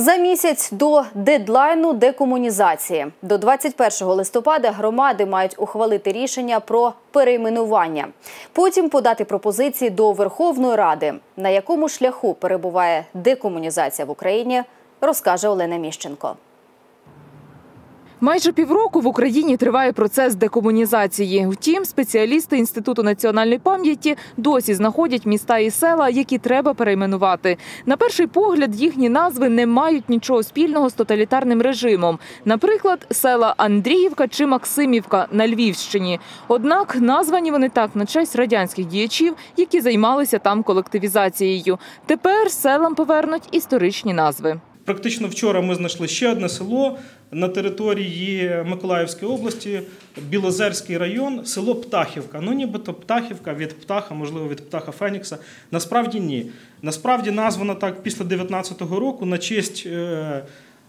За місяць до дедлайну декомунізації до 21 листопада громади мають ухвалити рішення про перейменування. Потім подати пропозиції до Верховної Ради. На якому шляху перебуває декомунізація в Україні, розкаже Олена Міщенко. Майже півроку в Україні триває процес декомунізації. Втім, спеціалісти Інституту національної пам'яті досі знаходять міста і села, які треба перейменувати. На перший погляд їхні назви не мають нічого спільного з тоталітарним режимом. Наприклад, села Андріївка чи Максимівка на Львівщині. Однак названі вони так на честь радянських діячів, які займалися там колективізацією. Тепер селам повернуть історичні назви. Практично вчора ми знайшли ще одне село на території Миколаївської області, Білозерський район, село Птахівка. Ну, нібито Птахівка від птаха, можливо, від птаха Фенікса. Насправді ні. Насправді названо так після 19-го року на честь е,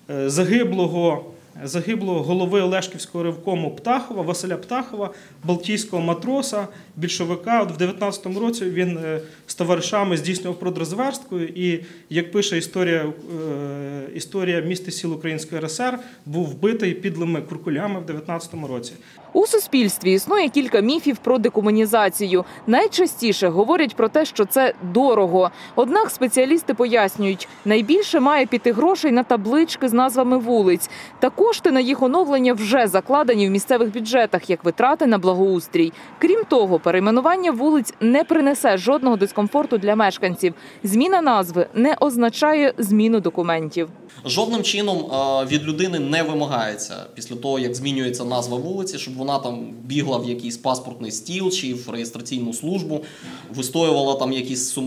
е, загиблого. Загиблого голови Олешківського ревкому Птахова, Василя Птахова, Балтійського матроса, більшовика. От в 19-му році він е, з товаришами здійснював продрозверстку, і, як пише історія, е, історія міста сіл Української РСР, був вбитий підлими куркулями в 19-му році. У суспільстві існує кілька міфів про декомунізацію. Найчастіше говорять про те, що це дорого. Однак спеціалісти пояснюють, найбільше має піти грошей на таблички з назвами вулиць. Та кошти на їх оновлення вже закладені в місцевих бюджетах як витрати на благоустрій. Крім того, перейменування вулиць не принесе жодного дискомфорту для мешканців. Зміна назви не означає зміну документів. Жодним чином е, від людини не вимагається після того, як змінюється назва вулиці, щоб вона там бігла в якийсь паспортний стіл чи в реєстраційну службу, вистоювала там якісь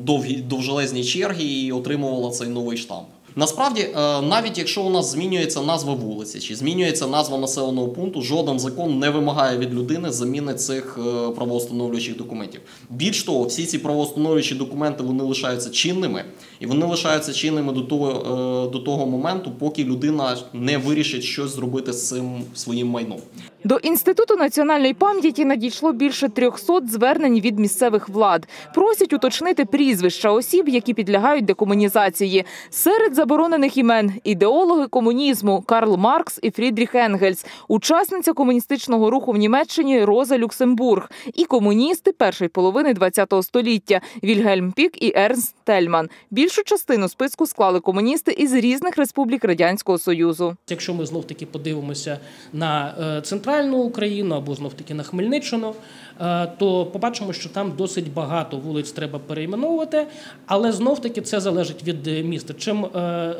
довгі довжелезні черги і отримувала цей новий штамп. Насправді, е, навіть якщо у нас змінюється назва вулиці чи змінюється назва населеного пункту, жоден закон не вимагає від людини заміни цих е, правоустановлюючих документів. Більш того, всі ці правоустановлюючі документи вони лишаються чинними, і вони лишаються чинними до того, е, до того моменту, поки людина не вирішить щось зробити з цим своїм майном. До інституту національної пам'яті надійшло більше 300 звернень від місцевих влад. Просять уточнити прізвища осіб, які підлягають декомунізації. Серед заборонених імен ідеологи комунізму Карл Маркс і Фрідріх Енгельс, учасниця комуністичного руху в Німеччині Роза Люксембург і комуністи першої половини ХХ століття Вільгельм Пік і Ернст Тельман. Більшу частину списку склали комуністи із різних республік радянського союзу. Якщо ми знов таки подивимося на е, центральну Україну або знов таки на Хмельниччину, е, то побачимо, що там досить багато вулиць треба перейменовувати, але знов таки це залежить від е, міста. Чим е,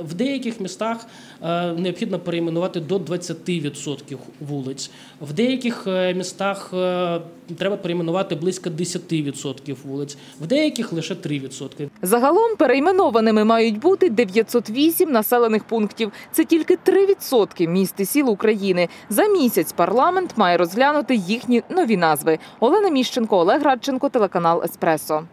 в деяких містах необхідно перейменувати до 20% вулиць, в деяких містах треба перейменувати близько 10% вулиць, в деяких лише 3%. Загалом перейменованими мають бути 908 населених пунктів. Це тільки 3% міст і сіл України. За місяць парламент має розглянути їхні нові назви. Олена Міщенко, Олег Радченко, телеканал Еспресо.